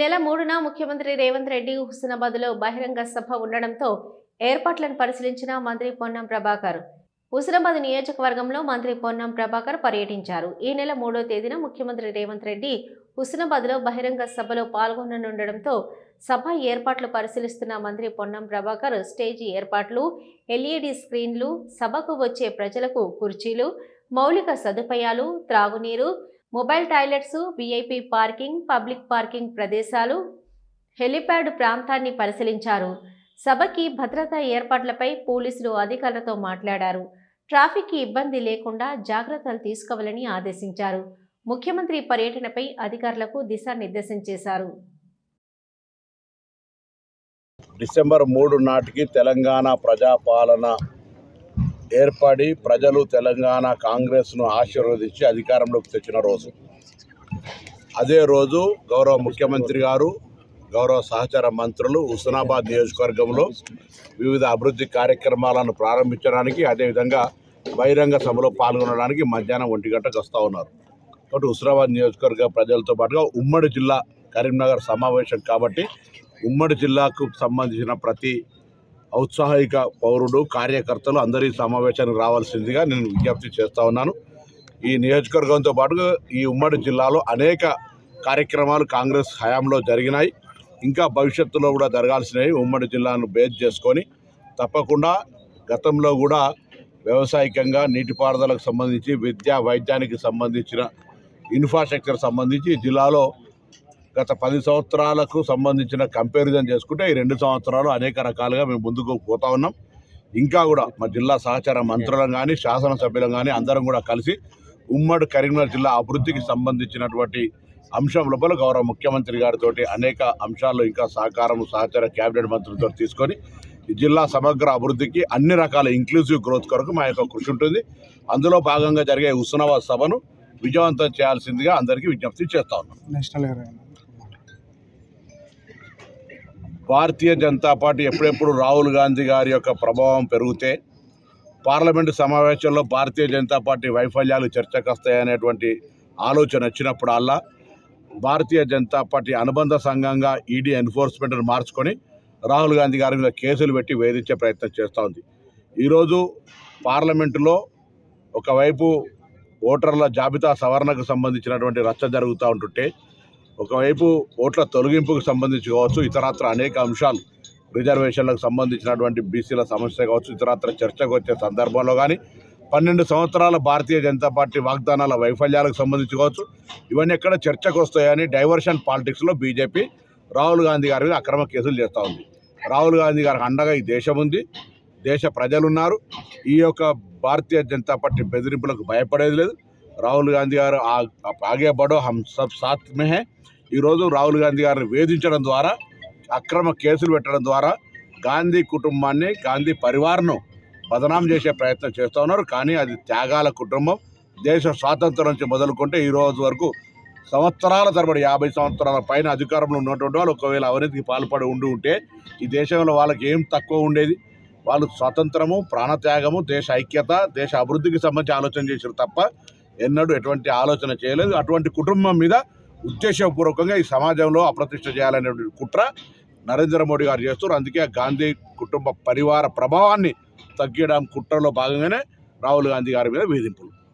నెల మూడున ముఖ్యమంత్రి రేవంత్ రెడ్డి హుస్నాబాద్లో బహిరంగ సభ ఉండడంతో ఏర్పాట్లను పరిశీలించిన మంత్రి పొన్నం ప్రభాకర్. హుస్నాబాద్ నియోజకవర్గంలో మంత్రి పొన్నం ప్రభాకర్ పర్యటించారు. ఈ నెల మూడో తేదీన ముఖ్యమంత్రి రేవంత్ రెడ్డి హుస్నాబాద్లో బహిరంగ సభలో పాల్గొననుండడంతో సభ ఏర్పాట్లు పరిశీలిస్తున్న మంత్రి పొన్నం ప్రభాకర్ స్టేజీ ఏర్పాట్లు ఎల్ఈడి స్క్రీన్లు సభకు వచ్చే ప్రజలకు కుర్చీలు మౌలిక సదుపాయాలు త్రాగునీరు mobile toilets VIP parking public parking ప్రదేశాలు హెలిప్యాడ్ ప్రాంతాన్ని పరిశీలించారు. సభకి భద్రతా ఏర్పాట్లపై పోలీసులు అధికారులతో మాట్లాడారు. ట్రాఫిక్కి ఇబ్బంది లేకుండా జాగ్రత్తలు తీసుకోవాలని ఆదేశించారు. ముఖ్యమంత్రి పర్యటనపై అధికారులకు దిశానిర్దేశం చేశారు. డిసెంబర్ మూడు నాటికి తెలంగాణ ప్రజాపాలన ఏర్పడి ప్రజలు తెలంగాణ కాంగ్రెస్ను ఆశీర్వదించి అధికారంలోకి తెచ్చిన రోజు. అదే రోజు గౌరవ ముఖ్యమంత్రి గారు గౌరవ సహచర మంత్రులు హుస్నాబాద్ నియోజకవర్గంలో వివిధ అభివృద్ధి కార్యక్రమాలను ప్రారంభించడానికి అదేవిధంగా బహిరంగ సభలో పాల్గొనడానికి మధ్యాహ్నం ఒంటి గంటకు వస్తూ ఉన్నారు. కాబట్టి హుస్నాబాద్ నియోజకవర్గ ప్రజలతో పాటుగా ఉమ్మడి జిల్లా కరీంనగర్ సమావేశం కాబట్టి ఉమ్మడి జిల్లాకు సంబంధించిన ప్రతి ఔత్సాహిక పౌరుడు కార్యకర్తలు అందరి సమావేశానికి రావాల్సిందిగా నేను విజ్ఞప్తి చేస్తూ ఉన్నాను. ఈ నియోజకవర్గంతో పాటు ఈ ఉమ్మడి జిల్లాలో అనేక కార్యక్రమాలు కాంగ్రెస్ హయాంలో జరిగినాయి. ఇంకా భవిష్యత్తులో కూడా జరగాల్సినవి ఉమ్మడి జిల్లాను బేస్ చేసుకొని తప్పకుండా గతంలో కూడా వ్యవసాయకంగా నీటిపారుదలకు సంబంధించి విద్యా వైద్యానికి సంబంధించిన ఇన్ఫ్రాస్ట్రక్చర్ సంబంధించి జిల్లాలో గత పది సంవత్సరాలకు సంబంధించిన కంపారిజన్ చేసుకుంటే ఈ రెండు సంవత్సరాలు అనేక రకాలుగా మేము ముందుకు పోతా ఉన్నాం. ఇంకా కూడా మా జిల్లా సహచార మంత్రులం కానీ శాసనసభ్యులం కానీ అందరం కూడా కలిసి ఉమ్మడి కరీంనగర్ జిల్లా అభివృద్ధికి సంబంధించినటువంటి అంశం లోపల గౌరవ ముఖ్యమంత్రి గారితో అనేక అంశాల్లో ఇంకా సహకారం సహచార కేబినెట్ మంత్రులతో తీసుకొని ఈ జిల్లా సమగ్ర అభివృద్ధికి అన్ని రకాల ఇంక్లూజివ్ గ్రోత్ కొరకు మా యొక్క కృషి ఉంటుంది. అందులో భాగంగా జరిగే హుస్నాబాద్ సభను విజయవంతం చేయాల్సిందిగా అందరికీ విజ్ఞప్తి చేస్తా ఉన్నాం. నేషనల్ భారతీయ జనతా పార్టీ ఎప్పుడెప్పుడు రాహుల్ గాంధీ గారి యొక్క ప్రభావం పెరిగితే పార్లమెంటు సమావేశంలో భారతీయ జనతా పార్టీ వైఫల్యాలు చర్చకు వస్తాయనేటువంటి ఆలోచన వచ్చినప్పుడల్లా భారతీయ జనతా పార్టీ అనుబంధ సంఘంగా ఈడీ ఎన్ఫోర్స్మెంట్ను మార్చుకొని రాహుల్ గాంధీ గారి మీద కేసులు పెట్టి వేధించే ప్రయత్నం చేస్తూ ఉంది. ఈరోజు పార్లమెంటులో ఒకవైపు ఓటర్ల జాబితా సవరణకు సంబంధించినటువంటి రచ్చ జరుగుతూ ఉంటుంటే ఒకవైపు ఓట్ల తొలగింపుకు సంబంధించి కావచ్చు ఇతరత్ర అనేక అంశాలు రిజర్వేషన్లకు సంబంధించినటువంటి బీసీల సమస్య కావచ్చు ఇతరత్ర చర్చకు వచ్చే సందర్భంలో కానీ పన్నెండు సంవత్సరాల భారతీయ జనతా పార్టీ వాగ్దానాల వైఫల్యాలకు సంబంధించి కావచ్చు ఇవన్నీ ఎక్కడ చర్చకు వస్తాయని డైవర్షన్ పాలిటిక్స్లో బీజేపీ రాహుల్ గాంధీ గారి మీద అక్రమ కేసులు చేస్తూ ఉంది. రాహుల్ గాంధీ గారికి అండగా ఈ దేశం ఉంది దేశ ప్రజలున్నారు ఈ యొక్క భారతీయ జనతా పార్టీ బెదిరింపులకు భయపడేది లేదు రాహుల్ గాంధీ గారు ఆగే బడో హమ్ సబ్ సాత్ మే హే. ఈరోజు రాహుల్ గాంధీ గారిని వేధించడం ద్వారా అక్రమ కేసులు పెట్టడం ద్వారా గాంధీ కుటుంబాన్ని గాంధీ పరివార్ను బదనాం చేసే ప్రయత్నం చేస్తూ ఉన్నారు. కానీ అది త్యాగాల కుటుంబం. దేశ స్వాతంత్రం నుంచి మొదలుకుంటే ఈ రోజు వరకు సంవత్సరాల తరబడి యాభై సంవత్సరాల పైన అధికారంలో ఉన్నటువంటి వాళ్ళు ఒకవేళ అవినీతికి పాల్పడి ఉండి ఉంటే ఈ దేశంలో వాళ్ళకి ఏం తక్కువ ఉండేది? వాళ్ళు స్వాతంత్రము ప్రాణత్యాగము దేశ ఐక్యత దేశ అభివృద్ధికి సంబంధించి ఆలోచన చేశారు తప్ప ఎన్నడూ ఎటువంటి ఆలోచన చేయలేదు. అటువంటి కుటుంబం మీద ఉద్దేశపూర్వకంగా ఈ సమాజంలో అప్రతిష్ట చేయాలనేటువంటి కుట్ర నరేంద్ర మోడీ గారు చేస్తారు. అందుకే గాంధీ కుటుంబ పరివార ప్రభావాన్ని తగ్గించడం కుట్రలో భాగంగానే రాహుల్ గాంధీ గారి మీద వేధింపులు.